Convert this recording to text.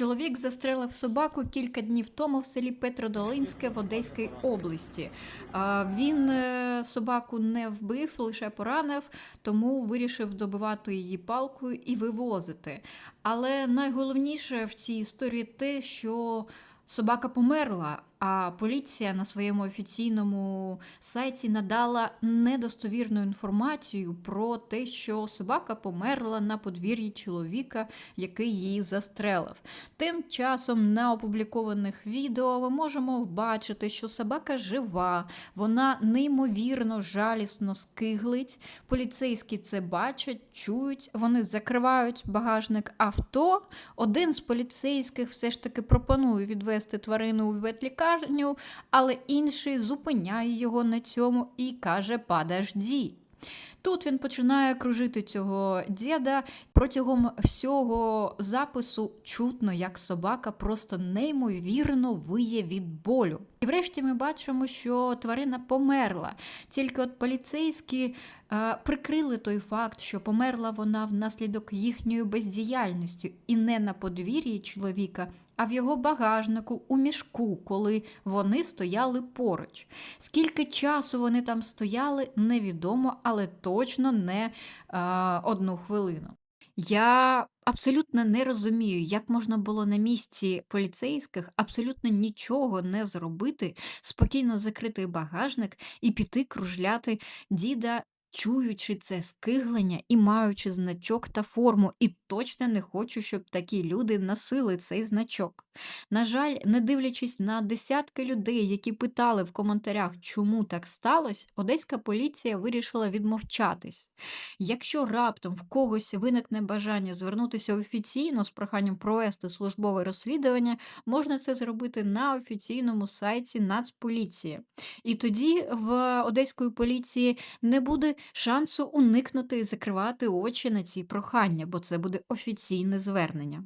Чоловік застрелив собаку кілька днів тому в селі Петродолинське в Одеській області. Він е, собаку не вбив, лише поранив, тому вирішив добивати її палкою і вивозити. Але найголовніше в цій історії те, що собака померла, а поліція на своєму офіційному сайті надала недостовірну інформацію про те, що собака померла на подвір'ї чоловіка, який її застрелив. Тим часом на опублікованих відео ми можемо бачити, що собака жива, вона неймовірно жалісно скиглить. Поліцейські це бачать, чують, вони закривають багажник авто. Один з поліцейських все ж таки пропонує відвести тварину у ветлікарню, але інший зупиняє його на цьому і каже: Подожди. Тут він починає кружити цього діда. Протягом всього запису чутно, як собака просто неймовірно виє від болю. І врешті ми бачимо, що тварина померла. Тільки от поліцейські е, прикрили той факт, що померла вона внаслідок їхньої бездіяльності і не на подвір'ї чоловіка, а в його багажнику у мішку, коли вони стояли поруч. Скільки часу вони там стояли, невідомо, але точно не е, одну хвилину. Я абсолютно не розумію, як можна було на місці поліцейських абсолютно нічого не зробити, спокійно закрити багажник і піти кружляти діда, чуючи це скиглення і маючи значок та форму. І точно не хочу, щоб такі люди носили цей значок. На жаль, не дивлячись на десятки людей, які питали в коментарях, чому так сталося, одеська поліція вирішила відмовчатись. Якщо раптом в когось виникне бажання звернутися офіційно з проханням провести службове розслідування, можна це зробити на офіційному сайті Нацполіції. І тоді в одеської поліції не буде шансу уникнути закривати очі на ці прохання, бо це буде офіційне звернення.